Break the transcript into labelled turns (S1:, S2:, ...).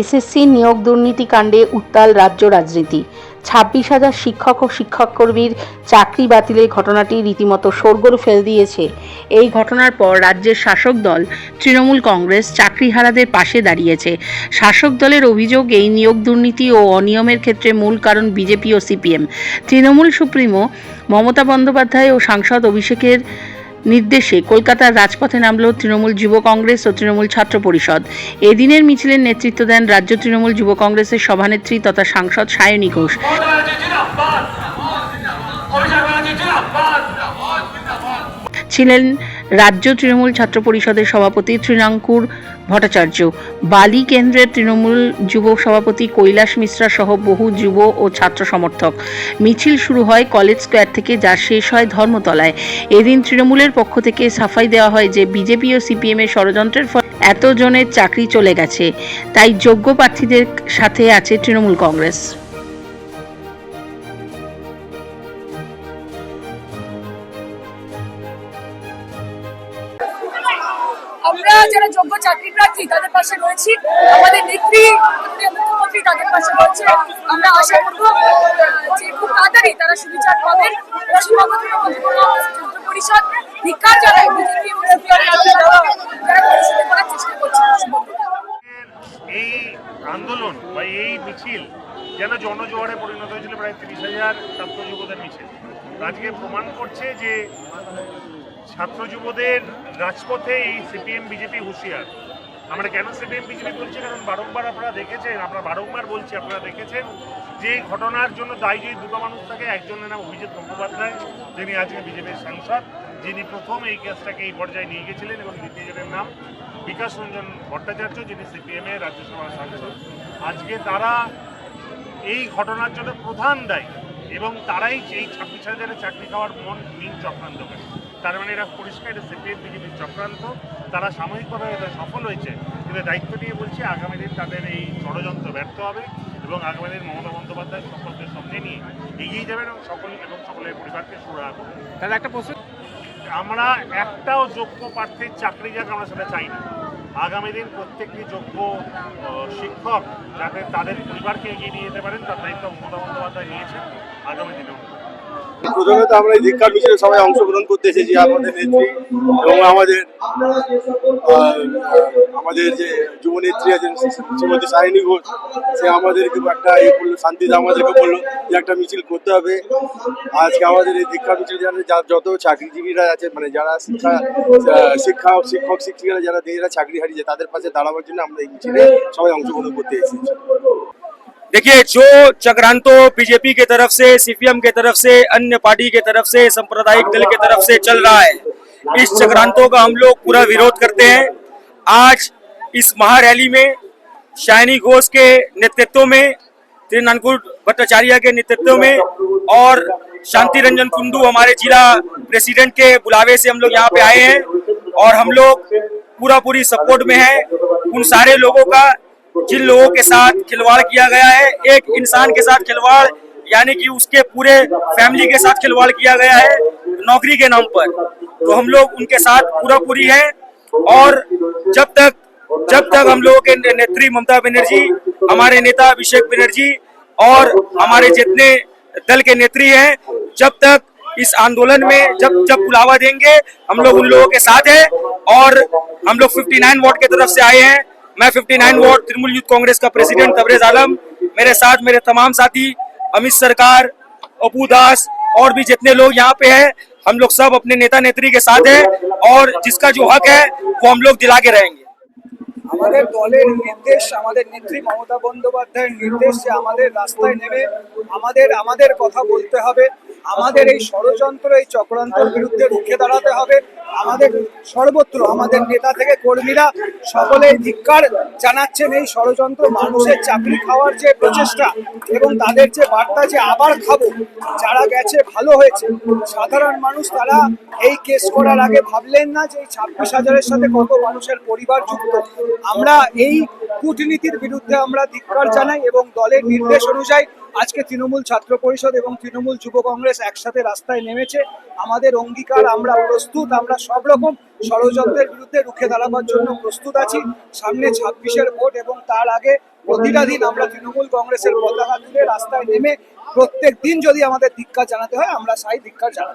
S1: SSC নিয়োগ দুর্নীতি কাণ্ডে উত্তাল রাজ্য রাজনীতি। ছাব্বিশ হাজার শিক্ষক ও শিক্ষককর্মীর চাকরি বাতিলের ঘটনাটি রীতিমতো শোরগোল ফেল দিয়েছে। এই ঘটনার পর রাজ্যের শাসক দল, তৃণমূল কংগ্রেস চাকরিহারাদের পাশে দাঁড়িয়েছে। শাসক দলের অভিযোগ, এই নিয়োগ দুর্নীতি ও অনিয়মের ক্ষেত্রে মূল কারণ বিজেপি ও সিপিএম। তৃণমূল সুপ্রিমো মমতা বন্দ্যোপাধ্যায় ও সাংসদ অভিষেকের নির্দেশে কলকাতার রাজপথে নামল তৃণমূল যুব কংগ্রেস ও তৃণমূল ছাত্র পরিষদ। এদিনের মিছিলের নেতৃত্ব দেন রাজ্য তৃণমূল যুব কংগ্রেসের সভানেত্রী তথা সাংসদ সায়নী ঘোষ। ছিলেন রাজ্য তৃণমূল ছাত্র পরিষদের সভাপতি তৃণাঙ্কুর ভট্টাচার্য। বালি কেন্দ্রের তৃণমূল যুব সভাপতি কৈলাস মিশ্রা সহ বহু যুব ও ছাত্র সমর্থক। মিছিল শুরু হয় কলেজ স্কোয়ার থেকে, যা শেষ হয় ধর্মতলায়। এদিন তৃণমূলের পক্ষ থেকে সাফাই দেওয়া হয় যে বিজেপি ও সিপিএম এর ষড়যন্ত্রের ফলে এতজনের চাকরি চলে গেছে। তাই যোগ্য প্রার্থীদের সাথে আছে তৃণমূল কংগ্রেস।
S2: যারা যোগ্য চাকরি প্রার্থী, তাদের পাশে রয়েছি। আমাদের নেত্রী মুখ্যমন্ত্রী তাদের পাশে রয়েছে। আমরা আশা করব যে খুব তাড়াতাড়ি তারা সুবিচার পাবেন। পশ্চিমবঙ্গ তৃণমূল পরিষদ ধিক্কার জানায় বিজেপি এবং যারা করার চেষ্টা করছে
S3: এই আন্দোলন বা এই মিছিল যেন জনজোয়ারে পরিণত হয়েছিল প্রায় তিরিশ হাজার ছাত্র যুবদের মিছিল আজকে প্রমাণ করছে যে ছাত্র যুবদের রাজপথে এই সিপিএম, বিজেপি হুঁশিয়ার। আমরা কেন সিপিএম, বিজেপি বলছি? কারণ বারংবার আপনারা দেখেছেন, আমরা বারংবার বলছি, আপনারা দেখেছেন যে ঘটনার জন্য দায়ী যদি দুটো মানুষ থাকে, একজনের নাম অভিজিৎ গঙ্গোপাধ্যায় যিনি আজকে বিজেপির সাংসদ, যিনি প্রথম এই কেসটাকে এই পর্যায়ে নিয়ে গেছিলেন এবং দ্বিতীয়জনের নাম বিকাশ রঞ্জন ভট্টাচার্য, যিনি সিপিএম এর রাজ্যসভার সাংসদ। আজকে তারা এই ঘটনার জন্য প্রধান দায়ী এবং তারাই এই ছাব্বিশ হাজারের চাকরি খাওয়ার মন মিন চক্রান্ত করে। তার মানে এরা পরিষ্কার এটা সিপিএম বিজেপির চক্রান্ত। তারা সাময়িকভাবে এটা সফল হয়েছে। কিন্তু দায়িত্ব নিয়ে বলছি আগামী দিন তাদের এই ষড়যন্ত্র ব্যর্থ হবে এবং আগামী দিন মমতা বন্দ্যোপাধ্যায় সকলকে সঙ্গে নিয়ে এগিয়ে যাবেন এবং সকল এবং সকলের পরিবারকে সুরাহা করবেন।
S4: তাহলে একটা প্রশ্ন
S3: আমরা একটাও যোগ্য প্রার্থীর চাকরি যাক আমরা সেটা চাই না। আগামী দিন প্রত্যেকটি যোগ্য শিক্ষক যাতে তাদের পরিবারকে এগিয়ে নিয়ে যেতে পারেন তার দায়িত্ব মমতা বন্দ্যোপাধ্যায় নিয়েছেন। আগামী দিনেও
S5: প্রথমে তো আমরা এই ধিক্ষার মিছিলে সবাই অংশগ্রহণ করতে এসেছি, আমাদের নেত্রী এবং আমাদের আমাদের যে যুবনেত্রী আছেন শ্রীমতী সাহিনী ঘোষ, সে আমাদেরকে একটা ইয়ে করল শান্তিতে আমাদেরকে বলল যে একটা মিছিল করতে হবে। আজকে আমাদের এই দীক্ষার মিছিল যারা যত চাকরিজীবীরা আছে মানে যারা শিক্ষা শিক্ষা, শিক্ষক, শিক্ষিকারা যারা নিজেরা চাকরি হারিয়েছে, তাদের পাশে দাঁড়াবার জন্য আমরা এই মিছিলে সবাই অংশগ্রহণ করতে এসেছি।
S4: देखिए, जो चक्रांतो बीजेपी के तरफ़ से, सीपीएम के तरफ़ से, अन्य पार्टी के तरफ़ से, सांप्रदायिक दल के तरफ़ से चल रहा है, इस चक्रांतों का हम लोग पूरा विरोध करते हैं। आज इस महारैली में शाइनी घोष के नेतृत्व में त्रिनानकुट भट्टाचार्य के नेतृत्व में, और शांति रंजन कुंडू हमारे जिला प्रेसिडेंट के बुलावे से हम लोग यहाँ पे आए हैं, और हम लोग पूरा पूरी सपोर्ट में है। उन सारे लोगों का जिन लोगों के साथ खिलवाड़ किया गया है, एक इंसान के साथ खिलवाड़, यानी कि उसके पूरे फैमिली के साथ खिलवाड़ किया गया है नौकरी के नाम पर। तो हम लोग उनके साथ पूरा पूरी है और जब तक जब तक हम लोगों के नेत्री ममता बनर्जी, हमारे नेता अभिषेक बनर्जी और हमारे जितने दल के नेत्री हैं, जब तक इस आंदोलन में, जब जब बुलावा देंगे, हम लोग उन लोगों के साथ हैं और हम लोग 59 वोट के तरफ़ से आए हैं। मैं 59 वोट तृणमूल यूथ कांग्रेस का प्रेसिडेंट तबरेज आलम मेरे साथ मेरे तमाम साथी अमित सरकार अपू दास और भी जितने लोग यहाँ पे हैं हम लोग सब अपने नेता नेत्री के साथ हैं और जिसका जो हक है वो हम लोग दिला के रहेंगे
S6: আমাদের দলের নির্দেশ আমাদের নেত্রী মমতা বন্দ্যোপাধ্যায়ের নির্দেশ যে আমাদের রাস্তায় নেমে আমাদের আমাদের কথা বলতে হবে আমাদের এই ষড়যন্ত্র এই চক্রান্তর বিরুদ্ধে রুখে দাঁড়াতে হবে। আমাদের সর্বত্র আমাদের নেতা থেকে কর্মীরা সকলে ধিক্কার জানাচ্ছেন এই ষড়যন্ত্র মানুষের চাকরি খাওয়ার যে প্রচেষ্টা এবং তাদের যে বার্তা যে আবার খাব যারা গেছে ভালো হয়েছে। সাধারণ মানুষ তারা এই কেস করার আগে ভাবলেন না যে এই ছাব্বিশ হাজারের সাথে কত মানুষের পরিবার যুক্ত। আমরা এই কূটনীতির বিরুদ্ধে আমরা ধিক্কার জানাই এবং দলের নির্দেশ অনুযায়ী আজকে তৃণমূল ছাত্র পরিষদ এবং তৃণমূল যুব কংগ্রেস একসাথে রাস্তায় নেমেছে। আমাদের অঙ্গীকার, আমরা প্রস্তুত, আমরা সব রকম ষড়যন্ত্রের বিরুদ্ধে রুখে দাঁড়াবার জন্য প্রস্তুত আছি। সামনে ছাব্বিশের ভোট এবং তার আগে প্রতিটা আমরা তৃণমূল কংগ্রেসের পতাকা তুলে রাস্তায় নেমে প্রত্যেক দিন যদি আমাদের ধিক্কার জানাতে হয়, আমরা সাই ধিক্কার জানাব।